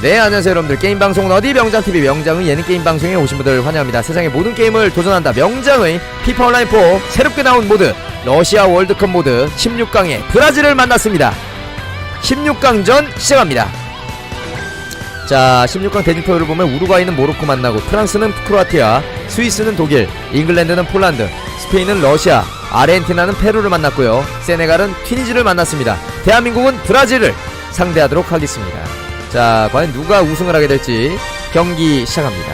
네 안녕하세요 여러분들. 게임방송은 어디? 명장TV 명장의 예능 게임방송에 오신 분들 환영합니다. 세상의 모든 게임을 도전한다. 명장의 피파 온라인 4 새롭게 나온 모드 러시아 월드컵 모드 16강에 브라질을 만났습니다. 16강전 시작합니다. 자 16강 대진표를 보면 우루과이는 모로코 만나고 프랑스는 크로아티아 스위스는 독일 잉글랜드는 폴란드 스페인은 러시아 아르헨티나는 페루를 만났고요. 세네갈은 튀니지를 만났습니다. 대한민국은 브라질을 상대하도록 하겠습니다 자 과연 누가 우승을 하게 될지 경기 시작합니다.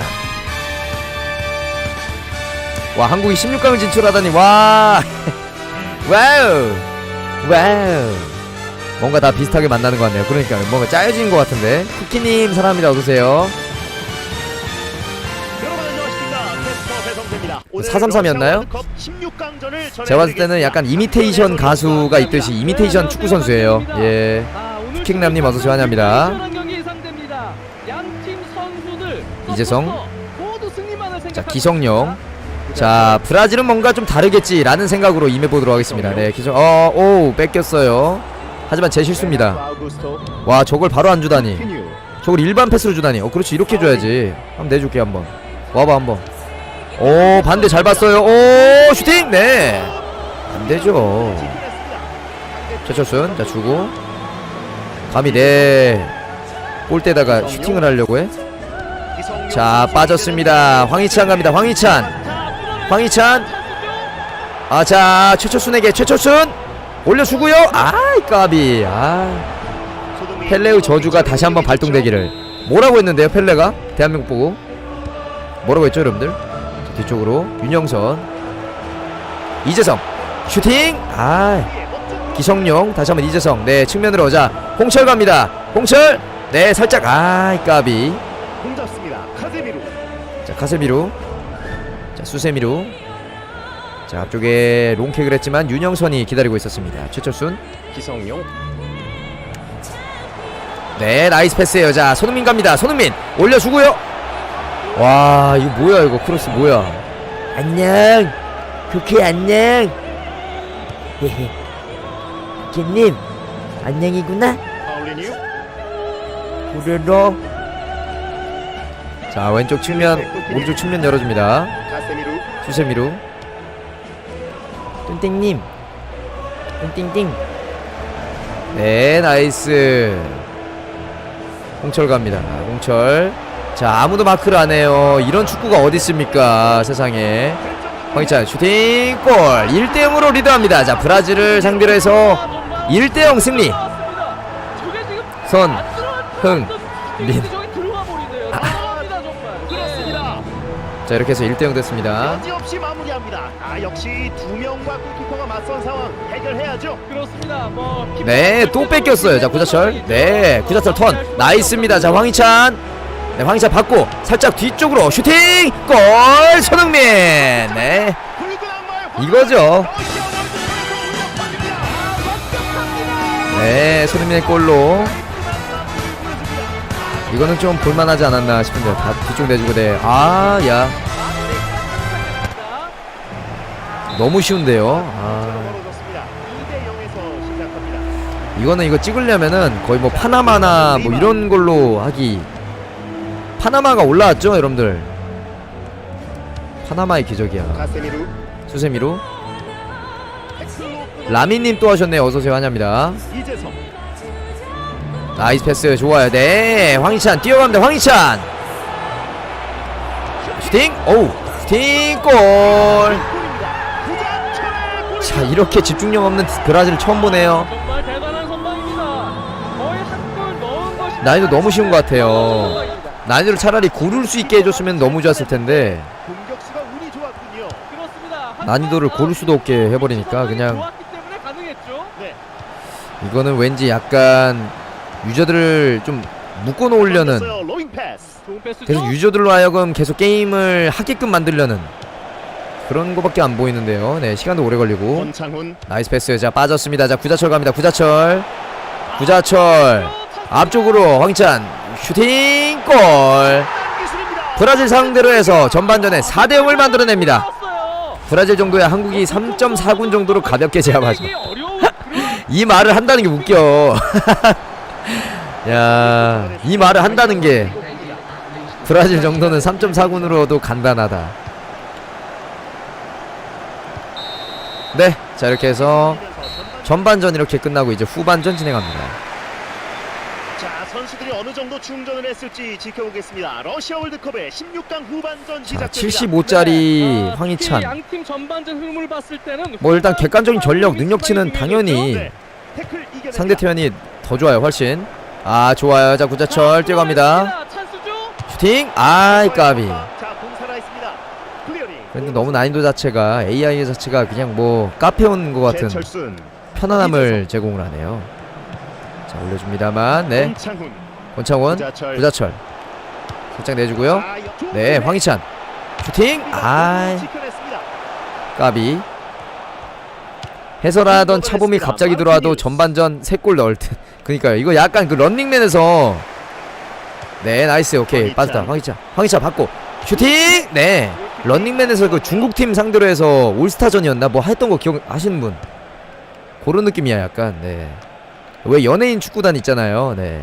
와 한국이 16강을 진출하다니 와! 와우! 와우! 뭔가 다 비슷하게 만나는 것 같네요. 그러니까 뭔가 짜여진 것 같은데. 쿠키님 사랑합니다. 어서오세요. 여러분 안녕하십니까 캐스터 배성재입니다. 오늘 433 이었나요? 러시아 월드컵 16강전을 제가 봤을 때는 약간 이미테이션 가수가 있듯이 이미테이션 축구 선수예요. 예. 킥남님 어서오세요. 환영합니다 이재성. 자 기성용. 자 브라질은 뭔가 좀 다르겠지라는 생각으로 임해보도록 하겠습니다. 네 기성 어오 뺏겼어요. 하지만 제 실수입니다. 아우구스토. 와 저걸 바로 안 주다니. 저걸 일반 패스로 주다니. 어 그렇지. 이렇게 줘야지. 한번 내줄게 한번. 와봐 한번. 오 반대 잘 봤어요. 오 슈팅! 네. 안되죠. 최철순 자 주고. 감히 내 골대다가 슈팅을 하려고 해 자 빠졌습니다. 황희찬 갑니다. 황희찬. 황희찬. 아 자 최철순에게 최철순. 올려주고요. 아이 까비. 아. 펠레의 저주가 다시 한번 발동되기를. 뭐라고 했는데요 펠레가? 대한민국 보고. 뭐라고 했죠 여러분들? 자, 뒤쪽으로 윤영선. 이재성. 슈팅. 아 기성용. 다시 한번 이재성. 네 측면으로. 자 홍철 갑니다. 홍철. 네 살짝. 아이 까비 공 잡습니다. 카제미루. 자 카세미루. 자 수세미루. 자 앞쪽에 롱킥을 했지만 윤영선이 기다리고 있었습니다. 최철순. 기성용. 네 나이스 패스예요. 자 손흥민 갑니다. 손흥민 올려주고요. 와 이거 뭐야 이거 크로스 뭐야? 안녕. 쿠키 안녕. 쿠키님 안녕이구나. 파울리뉴. 우르르 자 왼쪽 측면 오른쪽 측면 열어줍니다. 수세미루. 뚱땡님. 뚱띵띵 네 나이스. 홍철 갑니다. 홍철. 자 아무도 마크를 안 해요. 이런 축구가 어디 있습니까? 세상에. 황희찬 슈팅 골. 1대0으로 리드합니다. 자 브라질을 상대로 해서 1대0 승리. 선, 흥, 린. 자 이렇게 해서 1대0 됐습니다 여지 없이 마무리합니다. 아 역시 두 명과 골키퍼가 맞선 상황 해결해야죠. 그렇습니다. 뭐 네, 또 뺏겼어요. 자, 구자철. 네, 구자철 턴. 나이스입니다. 자, 황희찬. 네, 황희찬 받고 살짝 뒤쪽으로 슈팅! 골! 손흥민! 네, 이거죠. 운영합니다. 네, 손흥민의 골로. 이거는 좀 볼만하지 않았나 싶은데요. 다 뒤쪽 내주고, 네. 아, 야. 너무 쉬운데요. 아, 멀어졌습니다. 2대 0에서 시작합니다. 이거는 이거 찍으려면은 거의 뭐 파나마나 뭐 이런 걸로 하기. 파나마가 올라왔죠, 여러분들. 파나마의 기적이야. 수세미로 라미님 또 하셨네요 어서오세요 환영합니다 이재성 나이스 패스 좋아요 네 황희찬 뛰어갑니다 황희찬 슈팅 오우 슈팅 골자. 이렇게 집중력 없는 브라질 처음 보네요 난이도 너무 쉬운 것 같아요 난이도를 차라리 고를 수 있게 해줬으면 너무 좋았을 텐데 난이도를 고를 수도 없게 해버리니까 그냥. 네. 이거는 왠지 약간 유저들을 좀 묶어 놓으려는. 좋은 패스죠. 그래서 유저들로 하여금 계속 게임을 하게끔 만들려는 그런 거밖에 안 보이는데요. 네, 시간도 오래 걸리고. 권창훈 나이스 패스. 자, 빠졌습니다. 자, 구자철 갑니다. 구자철. 구자철. 앞쪽으로 황희찬. 슈팅 골. 브라질 상대로 해서 전반전에 4대 0을 만들어냅니다. 브라질 정도야 한국이 3.4군 정도로 가볍게 제압하죠. 이 말을 한다는 게 웃겨. 야, 이 말을 한다는 게 브라질 정도는 3.4군으로도 간단하다. 네, 자 이렇게 해서 전반전 이렇게 끝나고 이제 후반전 진행합니다. 자 선수들이 어느 정도 충전을 했을지 지켜보겠습니다. 러시아 월드컵의 16강 후반전 자, 시작됩니다. 75짜리 아, 황희찬. 양팀 전반전 흐름을 봤을 때는 뭐 일단 객관적인 전력, 능력치는 당연히 네. 상대 태연이 더 좋아요, 훨씬. 아, 좋아요. 자, 구자철 뛰어갑니다. 슈팅. 아이 까비. 근데 너무 난이도 자체가 AI 자체가 그냥 뭐 카페 온 것 같은 편안함을 제공을 하네요. 자, 올려줍니다만. 네. 권창원, 구자철. 살짝 내주고요. 네. 황희찬. 슈팅. 아이. 까비. 해설하던 차범이 갑자기 들어와도 전반전 3골 넣을 듯. 그니까요. 이거 약간 그 런닝맨에서 네, 나이스. 오케이. 빠졌다. 황희찬. 황희찬 받고 슈팅. 네. 런닝맨에서 그 중국 팀 상대로 해서 올스타전이었나 뭐 했던 거 기억하시는 분? 그런 느낌이야, 약간. 네. 왜 연예인 축구단 있잖아요. 네.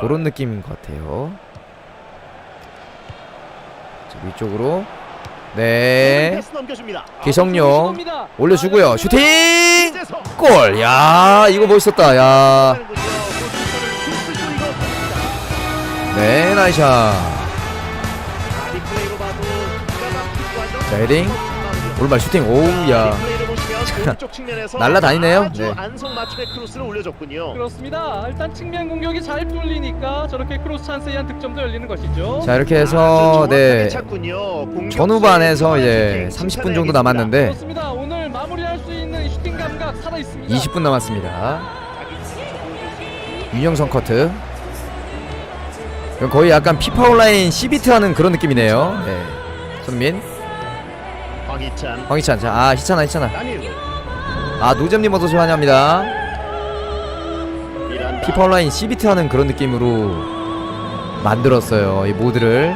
그런 느낌인 것 같아요. 자, 위쪽으로. 네. 기성용 겁니다. 올려주고요. 슈팅! 이재성. 골! 야, 이거 멋있었다. 야. 네, 나이샤. 자, 헤딩. 오른발 슈팅. 오우, 야. 날라다니네요. 아주 네. 안성 맞춤의 크로스를 올려줬군요. 그렇습니다. 일단 측면 공격이 잘 뚫리니까 저렇게 크로스 찬스에 의한 득점도 열리는 것이죠. 자, 이렇게 해서 정확하게 네. 전후반에서 이제 슈팅 30분 정도. 남았는데 그렇습니다. 오늘 마무리할 수 있는 슈팅 감각 살아 있습니다. 20분 남았습니다. 윤영선 커트. 이건 거의 약간 피파 온라인 CBT 하는 그런 느낌이네요. 네. 손민, 황희찬, 황희찬. 자, 아, 희찬아, 희찬아. 아, 노잼님 어서 환영합니다. 피파 온라인 CBT 하는 그런 느낌으로 만들었어요. 이 모드를.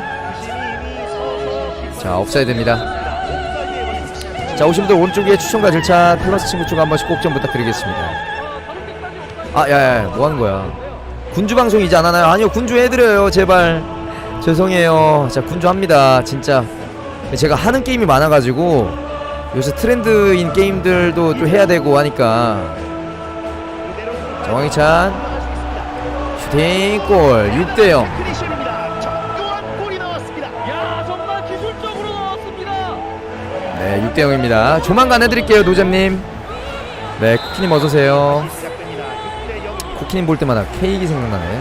자, 옵사이드입니다. 자, 오신 분들 오른쪽에 추천과 절차 플러스 친구 쪽한 번씩 꼭 좀 부탁드리겠습니다. 아, 야, 야, 뭐 하는 거야? 군주 방송이지 않았나요? 아니요, 군주 해드려요, 제발. 죄송해요. 자, 군주 합니다, 진짜. 제가 하는 게임이 많아가지고 요새 트렌드인 게임들도 좀 해야 되고 하니까. 자, 황희찬. 슈팅 골 6대0 피니셔입니다. 정교한 골이 나왔습니다. 야 정말 기술적으로 나왔습니다. 네 6대0입니다 조만간 해드릴게요 노잼님 네 쿠키님 어서오세요 시작됩니다. 6대 0. 쿠키님 볼 때마다 케이크 생각나네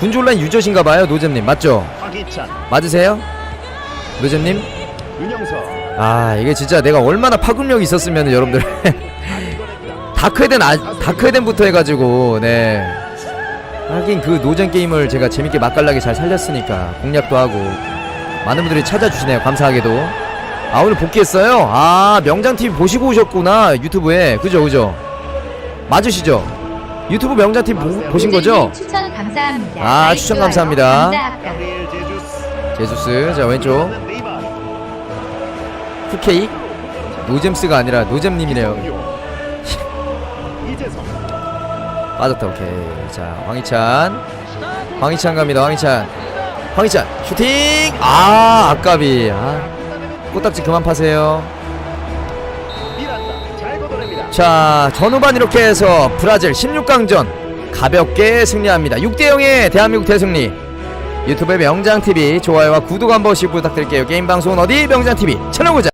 온라인 유저신가봐요 노잼님. 맞죠? 황희찬, 맞으세요? 노잼님? 윤영서, 아 이게 진짜 내가 얼마나 파급력이 있었으면 여러분들. 다크에덴 아, 다크에덴부터 해가지고 네. 하긴 그 노잼 게임을 제가 재밌게 맛깔나게 잘 살렸으니까 공략도 하고 많은 분들이 찾아주시네요 감사하게도. 아 오늘 복귀했어요? 아 명장TV 보시고 오셨구나 유튜브에. 그죠 그죠? 맞으시죠? 유튜브 명장TV 보, 보신 거죠? 추천 감사합니다. 아, 추천. 감사합니다. 제수스 자 왼쪽. 쿠케이. 노잼스가 아니라 노잼님이네요. 빠졌다 오케이. 자 황희찬. 황희찬 갑니다 황희찬. 황희찬 슈팅! 아 아까비 아 꽃딱지 그만 파세요. 자 전후반 이렇게 해서 브라질 16강전 가볍게 승리합니다. 6대0의 대한민국 대승리. 유튜브의 명장TV 좋아요와 구독 한 번씩 부탁드릴게요. 게임 방송은 어디? 명장TV. 채널 고정